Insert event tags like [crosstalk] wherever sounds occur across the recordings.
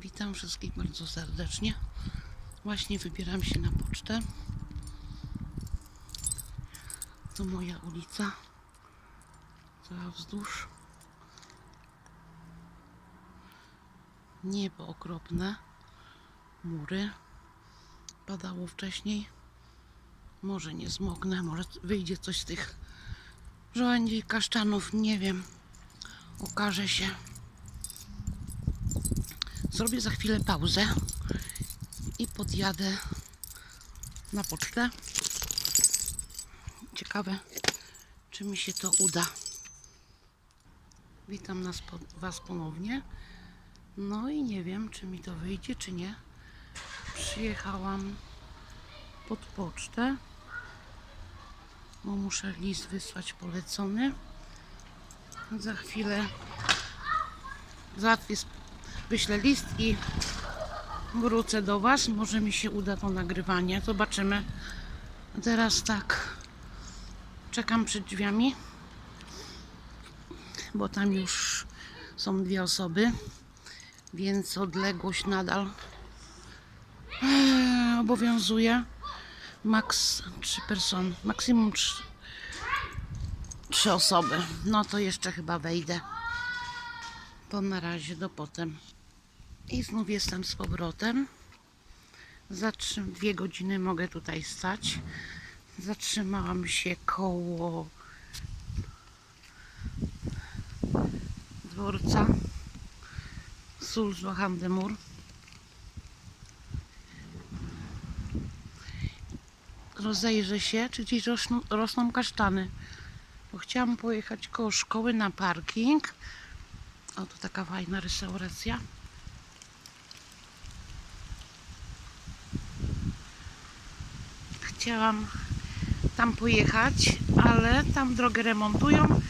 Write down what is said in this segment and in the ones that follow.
Witam wszystkich bardzo serdecznie. Właśnie wybieram się na pocztę. To moja ulica. Cała wzdłuż. Niebo okropne. Mury. Padało wcześniej. Może nie zmognę, może wyjdzie coś z tych żołędzi, kaszczanów, nie wiem. Okaże się. Zrobię za chwilę pauzę i podjadę na pocztę. Ciekawe, czy mi się to uda. Witam nas, Was ponownie. No i nie wiem, czy mi to wyjdzie, czy nie. Przyjechałam pod pocztę, bo muszę list wysłać polecony. Za chwilę załatwię, wyślę list i wrócę do Was. Może mi się uda to nagrywanie. Zobaczymy. Teraz tak. Czekam przed drzwiami, bo tam już są dwie osoby, więc odległość nadal eee, obowiązuje. Max trzy person, maksimum trzy, trzy osoby. No to jeszcze chyba wejdę. To na razie do potem. I znów jestem z powrotem. Za dwie godziny mogę tutaj stać. Zatrzymałam się koło dworca Sulzbachandemur. Rozejrzę się, czy gdzieś rosną, rosną kasztany. Bo chciałam pojechać koło szkoły na parking. O, to taka fajna restauracja. Chciałam tam pojechać, ale tam drogę remontują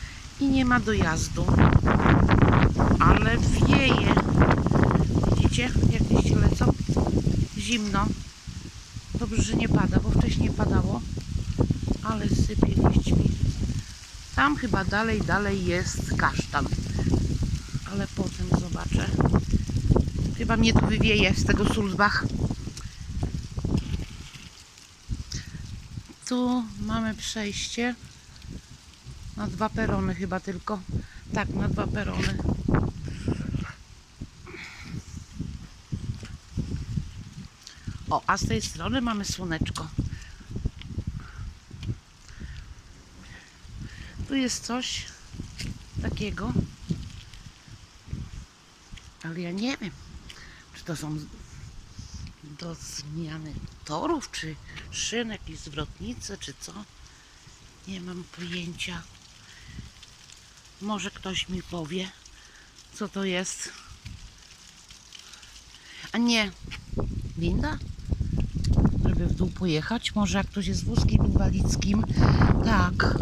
i nie ma dojazdu. Ale wieje. Widzicie, jak liście lecą? Zimno. Dobrze, że nie pada, bo wcześniej padało. Ale sypie liśćmi. Tam chyba dalej, dalej jest kasztan. Ale potem zobaczę. Chyba mnie tu wywieje z tego Sulzbach. Tu mamy przejście na dwa perony chyba tylko. Tak, na dwa perony. O, a z tej strony mamy słoneczko. Tu jest coś takiego. Ale ja nie wiem, czy to są do zmiany torów, czy szyn, jakieś zwrotnice, czy co. Nie mam pojęcia. Może ktoś mi powie, co to jest. A nie, winda? Żeby w dół pojechać? Może jak ktoś jest wózkiem inwalidzkim? Tak.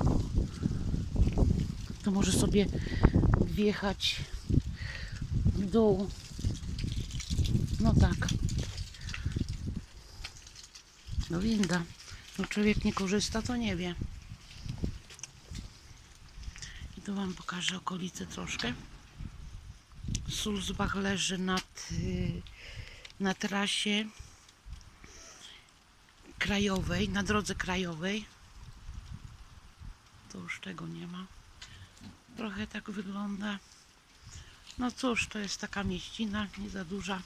To może sobie wjechać w dół. No tak. No winda. No człowiek nie korzysta, to nie wie. I tu Wam pokażę okolice troszkę. Sulzbach leży nad, y, na trasie krajowej, na drodze krajowej. To już tego nie ma. Trochę tak wygląda. No cóż, to jest taka mieścina, nie za duża.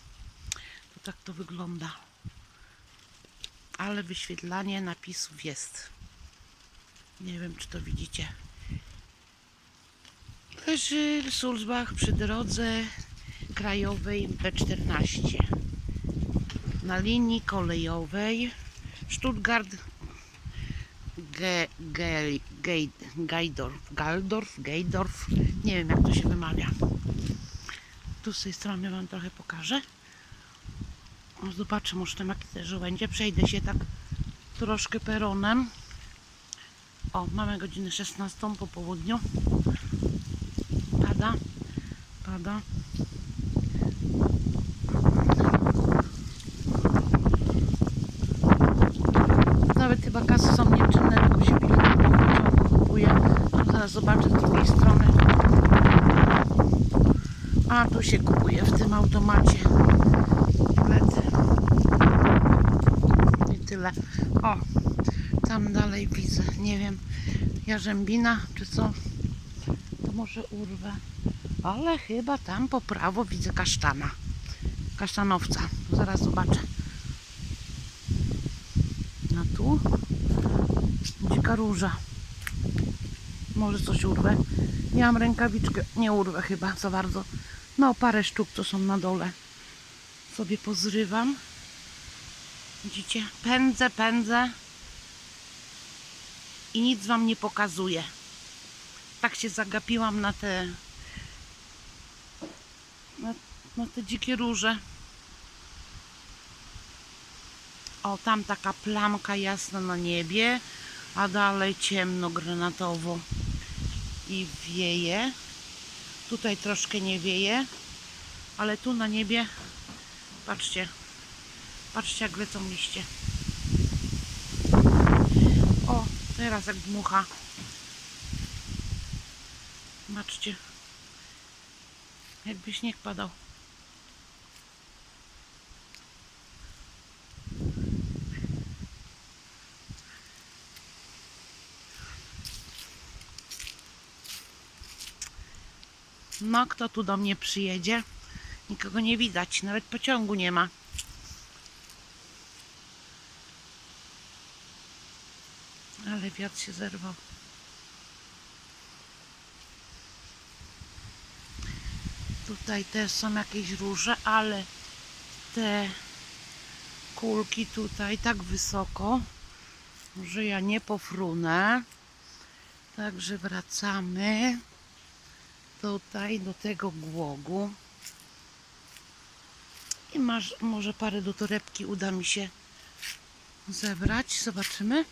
To tak to wygląda. Ale wyświetlanie napisów jest. Nie wiem, czy to widzicie. Leży Sulzbach przy drodze krajowej B14 na linii kolejowej Stuttgart Ge, Ge, Ge, Geidorf, Galdorf, Geidorf, nie wiem jak to się wymawia. Tu z tej strony Wam trochę pokażę. O, zobaczę, może tam jakieś te żołędzie. Przejdę się tak troszkę peronem. O, mamy godzinę 16 po południu. Pada, pada. Nawet chyba kasy są nieczynne, tylko się bilet kupuje. Zaraz zobaczę z drugiej strony. A tu się kupuje w tym automacie. Tyle. O, tam dalej widzę, nie wiem, jarzębina czy co. To może urwę. Ale chyba tam po prawo widzę kasztana. Kasztanowca. Zaraz zobaczę. A tu dzika róża. Może coś urwę. Ja mam rękawiczkę. Nie urwę chyba za bardzo. No parę sztuk co są na dole. Sobie pozrywam. Widzicie? Pędzę, pędzę. I nic wam nie pokazuję. Tak się zagapiłam na te na, na te dzikie róże. O, tam taka plamka jasna na niebie, a dalej ciemno granatowo i wieje. Tutaj troszkę nie wieje, ale tu na niebie, patrzcie, patrzcie jak lecą liście. O, teraz jak dmucha. Patrzcie. Jakby śnieg padał. No, kto tu do mnie przyjedzie? Nikogo nie widać, nawet pociągu nie ma. Ale wiatr się zerwał. Tutaj też są jakieś róże, ale te kulki tutaj tak wysoko, że ja nie pofrunę. Także wracamy tutaj do tego głogu. I masz, może parę do torebki uda mi się zebrać. Zobaczymy.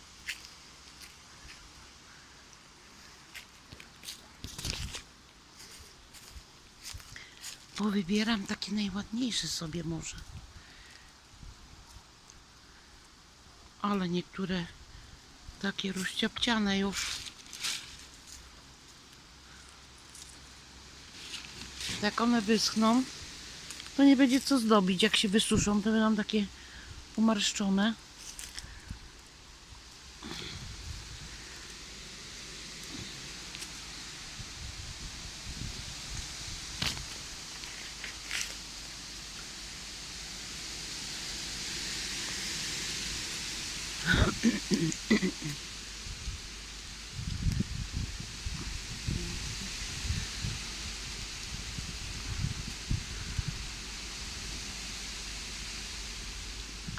Powybieram takie najładniejsze sobie może. Ale niektóre takie rozciapciane już. Jak one wyschną, to nie będzie co zdobić. Jak się wysuszą, to będą takie umarszczone.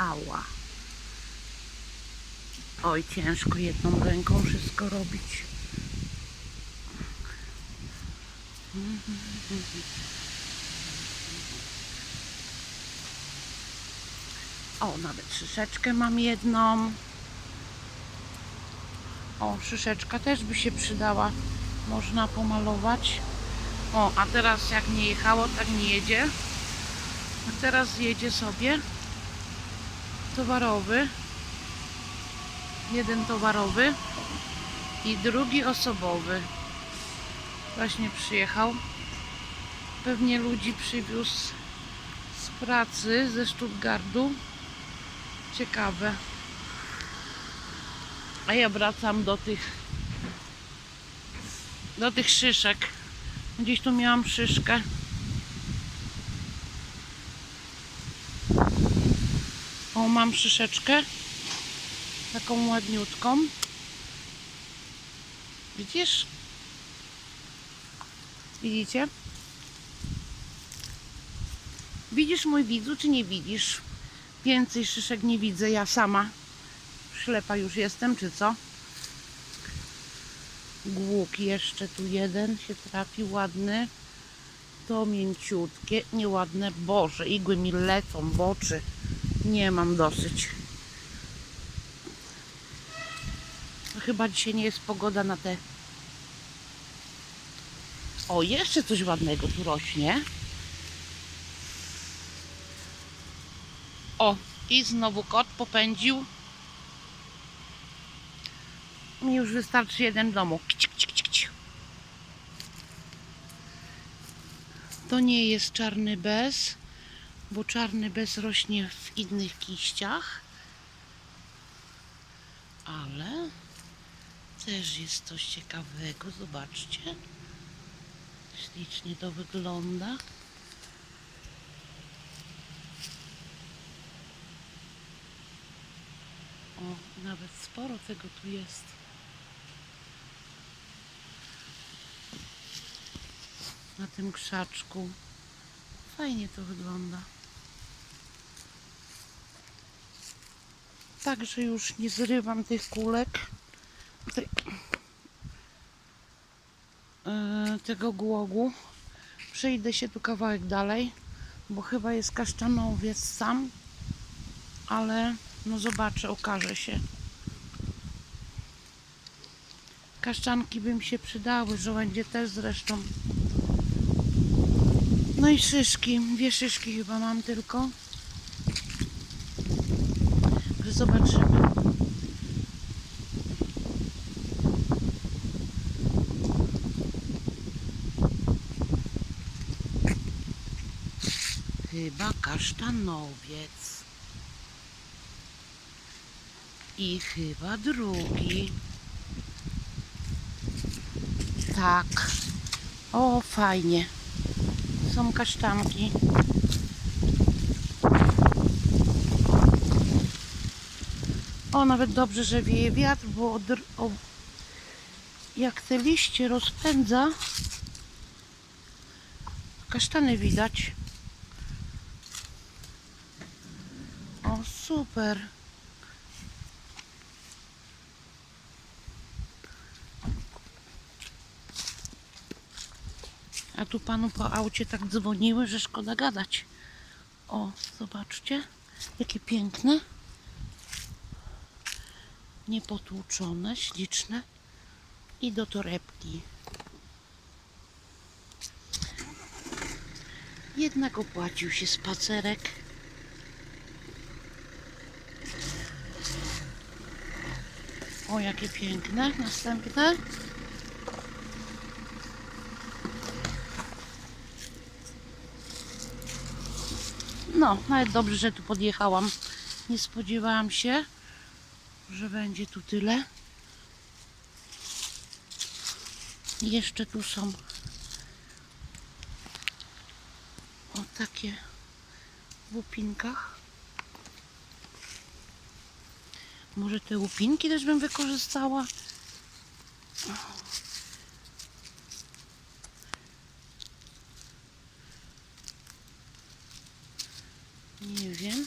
Ała. Oj, ciężko jedną ręką wszystko robić. O, nawet szyszeczkę mam jedną. O, szyszeczka też by się przydała. Można pomalować. O, a teraz jak nie jechało, tak nie jedzie. A teraz jedzie sobie towarowy. Jeden towarowy i drugi osobowy. Właśnie przyjechał. Pewnie ludzi przywiózł z pracy ze Stuttgartu. Ciekawe. A ja wracam do tych do tych szyszek. Gdzieś tu miałam szyszkę. O, mam szyszeczkę. Taką ładniutką. Widzisz? Widzicie? Widzisz mój widzu, czy nie widzisz? Więcej szyszek nie widzę, ja sama. Ślepa już jestem, czy co? Głuk jeszcze tu jeden się trafi, ładny. To mięciutkie, nieładne. Boże, igły mi lecą w oczy. Nie mam dosyć. Chyba dzisiaj nie jest pogoda na te. O, jeszcze coś ładnego tu rośnie. O, i znowu kot popędził. Mi już wystarczy jeden domu. To nie jest czarny bez, bo czarny bez rośnie w innych kiściach. Ale też jest coś ciekawego. Zobaczcie. Ślicznie to wygląda. O, nawet sporo tego tu jest. Na tym krzaczku. Fajnie to wygląda. Także już nie zrywam tych kulek. E, tego głogu. Przejdę się tu kawałek dalej, bo chyba jest kasztanowiec sam, ale no zobaczę, okaże się. Kaszczanki by mi się przydały, żołędzie też zresztą. No i szyszki, dwie szyszki chyba mam tylko. Zobaczymy. Chyba kasztanowiec. I chyba drugi. Tak. O, fajnie. Są kasztanki. O, nawet dobrze, że wieje wiatr, bo jak te liście rozpędza, kasztany widać. O, super. A tu panu po aucie tak dzwoniły, że szkoda gadać. O, zobaczcie, jakie piękne. Niepotłuczone, śliczne. I do torebki. Jednak opłacił się spacerek. O, jakie piękne. Następne. No, nawet dobrze, że tu podjechałam. Nie spodziewałam się, że będzie tu tyle. Jeszcze tu są o takie w łupinkach. Może te łupinki też bym wykorzystała? Nie wiem.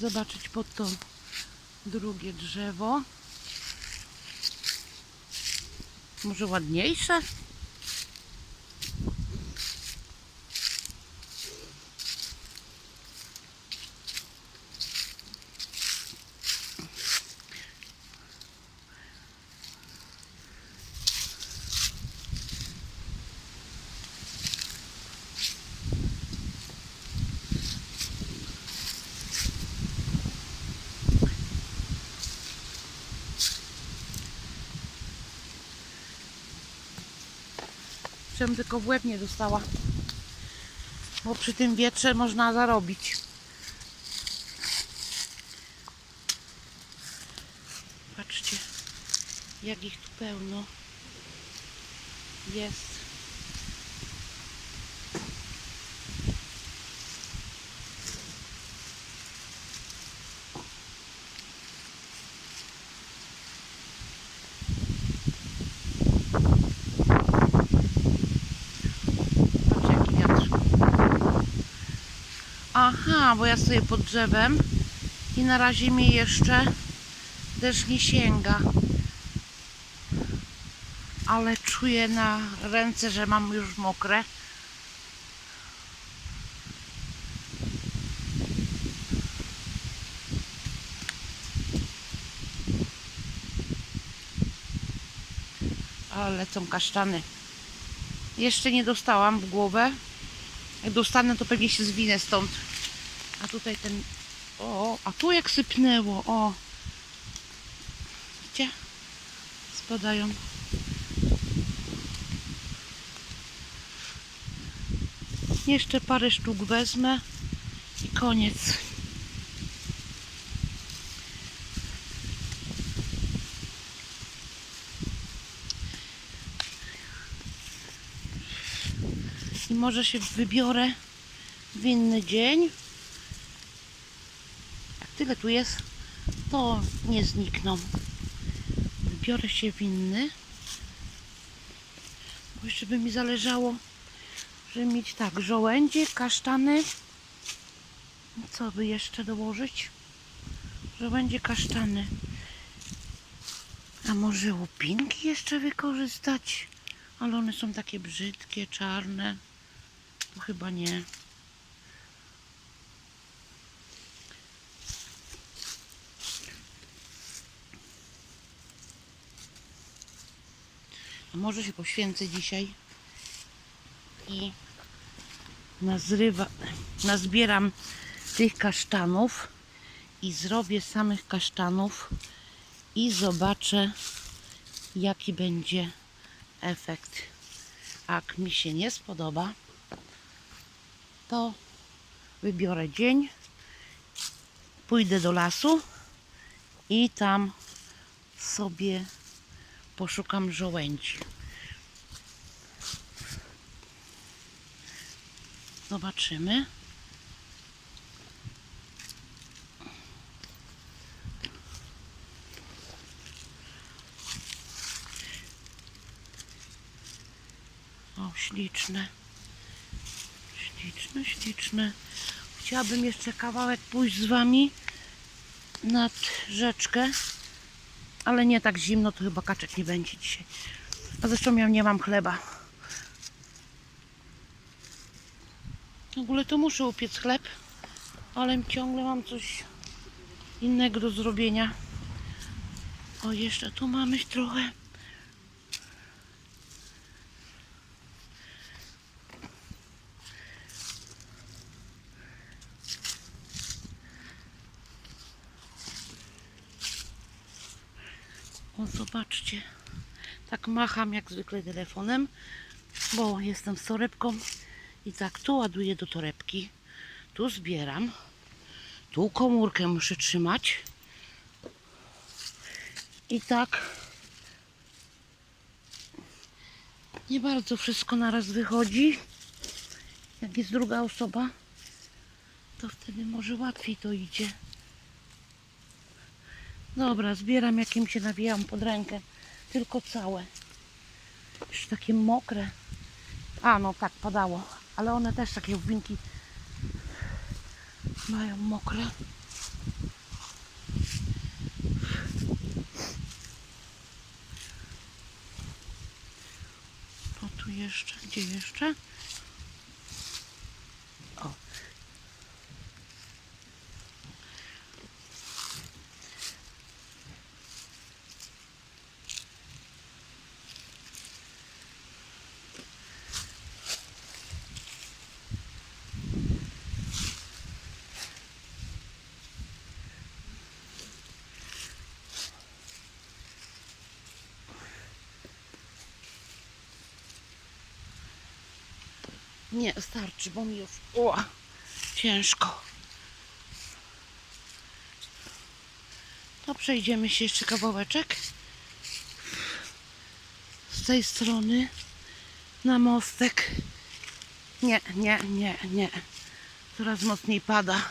Zobaczyć pod to drugie drzewo. Może ładniejsze? Tylko w łeb nie dostała. Bo przy tym wietrze można zarobić. Patrzcie, jak ich tu pełno jest. Patrz jaki wiatr. Bo ja stoję pod drzewem i na razie mi jeszcze deszcz nie sięga. Ale czuję na ręce, że mam już mokre. Ale lecą kasztany. Jeszcze nie dostałam w głowę. Jak dostanę, to pewnie się zwinę stąd. A tutaj ten... O, a tu jak sypnęło, o. Widzicie? Spadają. Jeszcze parę sztuk wezmę i koniec. I może się wybiorę w inny dzień. Tyle tu jest, to nie znikną. Wybiorę się w inny. Bo jeszcze by mi zależało, żeby mieć tak, żołędzie, kasztany. Co by jeszcze dołożyć? Żołędzie, kasztany. A może łupinki jeszcze wykorzystać? Ale one są takie brzydkie, czarne. To chyba nie. Może się poświęcę dzisiaj i nazrywa, nazbieram tych kasztanów i zrobię samych kasztanów i zobaczę jaki będzie efekt. Jak mi się nie spodoba, to wybiorę dzień, pójdę do lasu i tam sobie poszukam żołędzi. Zobaczymy. O, śliczne. Śliczne, śliczne. Chciałabym jeszcze kawałek pójść z wami nad rzeczkę, ale nie tak zimno, to chyba kaczek nie będzie dzisiaj. A zresztą ja nie mam chleba. Ogóle to muszę upiec chleb, ale ciągle mam coś innego do zrobienia. O, jeszcze tu mamy trochę. O, zobaczcie. Tak macham jak zwykle telefonem, bo jestem z torebką i tak tu ładuję do torebki, tu zbieram, tu komórkę muszę trzymać i tak nie bardzo wszystko naraz wychodzi. Jak jest druga osoba, to wtedy może łatwiej to idzie. Dobra, zbieram jakim się nawijam pod rękę. Tylko całe. Już takie mokre. A, no tak, padało. Ale one też takie winki mają mokre. To tu jeszcze, gdzie jeszcze? Nie, starczy, bo mi już... O, ciężko. To przejdziemy się jeszcze kawałeczek. Z tej strony na mostek. Nie, nie, nie, nie. Coraz mocniej pada.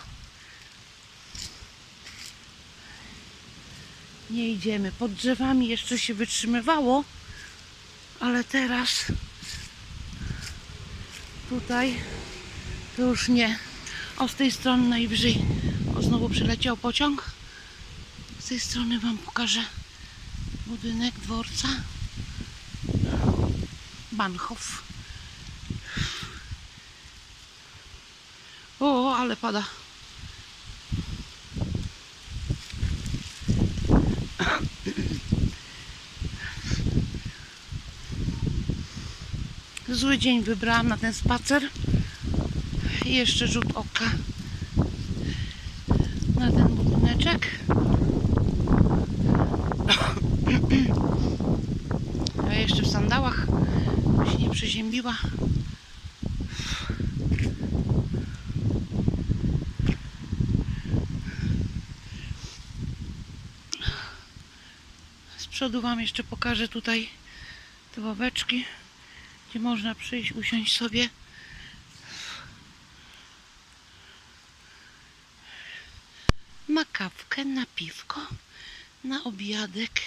Nie idziemy. Pod drzewami jeszcze się wytrzymywało, ale teraz tutaj to już nie. O, z tej strony najwyżej. O, znowu przyleciał pociąg. Z tej strony Wam pokażę budynek dworca. Bahnhof. O, ale pada. Zły dzień wybrałam na ten spacer. I jeszcze rzut oka na ten budyneczek. [coughs] Ja jeszcze w sandałach się nie przeziębiła. Z przodu Wam jeszcze pokażę tutaj te ławeczki gdzie można przyjść, usiąść sobie. Na kawkę, na piwko, na obiadek.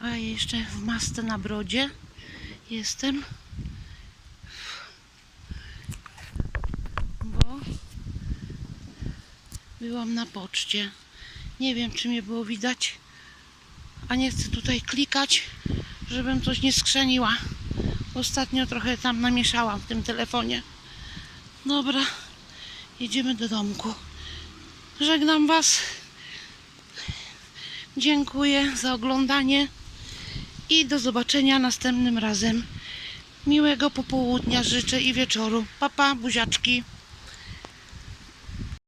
A jeszcze w masce na brodzie jestem. Bo byłam na poczcie. Nie wiem, czy mnie było widać. A nie chcę tutaj klikać, żebym coś nie skrzeniła. Ostatnio trochę tam namieszałam w tym telefonie. Dobra, jedziemy do domku. Żegnam Was. Dziękuję za oglądanie i do zobaczenia następnym razem. Miłego popołudnia życzę i wieczoru. Papa, buziaczki.